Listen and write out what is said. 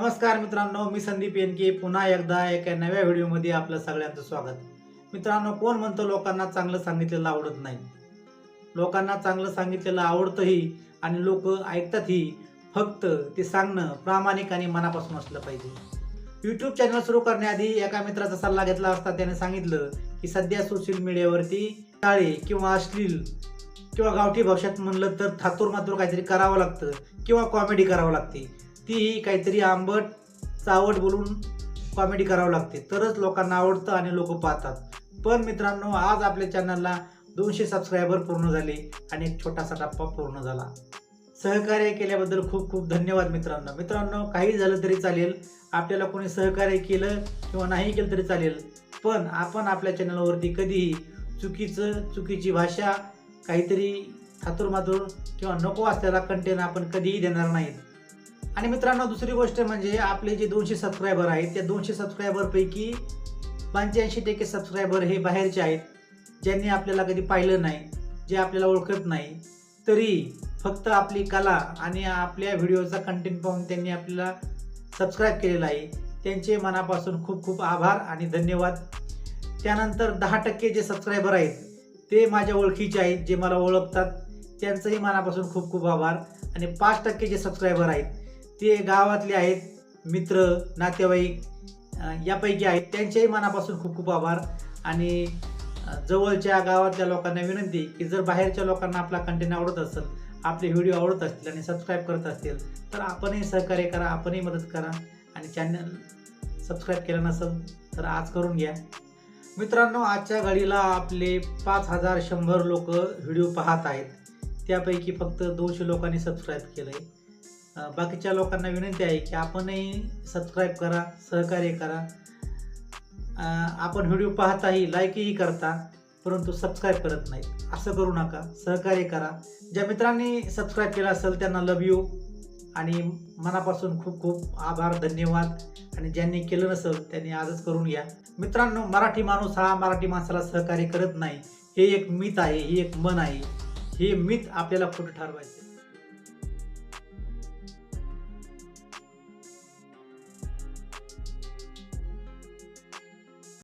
नमस्कार मित्रांनो मी संदीप येनके पुन्हा एकदा एका नव्या व्हिडिओमध्ये आपलं सगळ्यांचं स्वागत. मित्रांनो कोण म्हणतं लोकांना चांगलं सांगितलेलं आवडत नाही? लोकांना चांगलं सांगितलेलं आवडतंही आणि लोक ऐकतातही फक्त ते सांगणं प्रामाणिक आणि मनापासून असलं पाहिजे. यूट्यूब चॅनल सुरू करण्याआधी एका मित्राचा सल्ला घेतला असता त्याने सांगितलं की सध्या सोशल मीडियावरती टाळे किंवा अश्लील किंवा गावठी भाषेत म्हणलं तर थातूर मातूर काहीतरी करावं लागतं किंवा कॉमेडी करावं लागते. तीही काहीतरी आंबट चावट बोलून कॉमेडी करावं लागते. तरच लोकांना आवडतं आणि लोक पाहतात. पण मित्रांनो आज आपल्या चॅनलला दोनशे सबस्क्रायबर पूर्ण झाले आणि एक छोटासा टप्पा पूर्ण झाला. सहकार्य केल्याबद्दल खूप खूप धन्यवाद मित्रांनो. मित्रांनो काही झालं तरी चालेल. आपल्याला कोणी सहकार्य केलं किंवा नाही केलं तरी चालेल. पण आपण आपल्या चॅनलवरती कधीही चुकीचं चुकीची भाषा काहीतरी थातुरमातूर किंवा नको असलेला कंटेंट आपण कधीही देणार नाहीत. आणि मित्रांनो दुसरी गोष्ट म्हणजे आपले जे दोनशे सबस्क्रायबर आहेत त्या दोनशे सबस्क्रायबरपैकी पंच्याऐंशी टक्के सबस्क्रायबर हे बाहेरचे आहेत ज्यांनी आपल्याला कधी पाहिलं नाही जे आपल्याला ओळखत नाही. तरी फक्त आपली कला आणि आपल्या व्हिडिओचा कंटेंट पाहून त्यांनी आपल्याला सबस्क्राईब केलेला आहे. त्यांचे मनापासून खूप खूप आभार आणि धन्यवाद. त्यानंतर दहा टक्के जे सबस्क्रायबर आहेत ते माझ्या ओळखीचे आहेत जे मला ओळखतात. त्यांचंही मनापासून खूप खूप आभार. आणि पाच टक्के जे सबस्क्रायबर आहेत ते गावातले आहेत मित्र नातेवाईक यापैकी आहेत. त्यांच्याही मनापासून खूप खूप आभार. आणि जवळच्या गावातल्या लोकांना विनंती की जर बाहेरच्या लोकांना आपला कंटेंट आवडत असेल आपले व्हिडिओ आवडत असतील आणि सबस्क्राईब करत असतील तर आपणही सहकार्य करा आपणही मदत करा. आणि चॅनल सबस्क्राईब केलं नसेल तर आज करून घ्या. मित्रांनो आजच्या घडीला आपले पाच हजार शंभर लोक व्हिडिओ पाहत आहेत. त्यापैकी फक्त दोनशे लोकांनी सबस्क्राईब केलं आहे बाकीच्या लोकांना विनंती आहे की आपणही सबस्क्राईब करा सहकार्य करा. आपण व्हिडिओ पाहताही लाईकही करता परंतु सबस्क्राईब करत नाहीत. असं करू नका. सहकार्य करा. ज्या मित्रांनी सबस्क्राईब केलं असेल त्यांना लव यू आणि मनापासून खूप खूप आभार धन्यवाद. आणि ज्यांनी केलं नसेल त्यांनी आजच करून घ्या. मित्रांनो मराठी माणूस हा मराठी माणसाला सहकार्य करत नाही. हे एक मित आहे ही एक मन आहे. हे मित आपल्याला खोटं ठरवायचं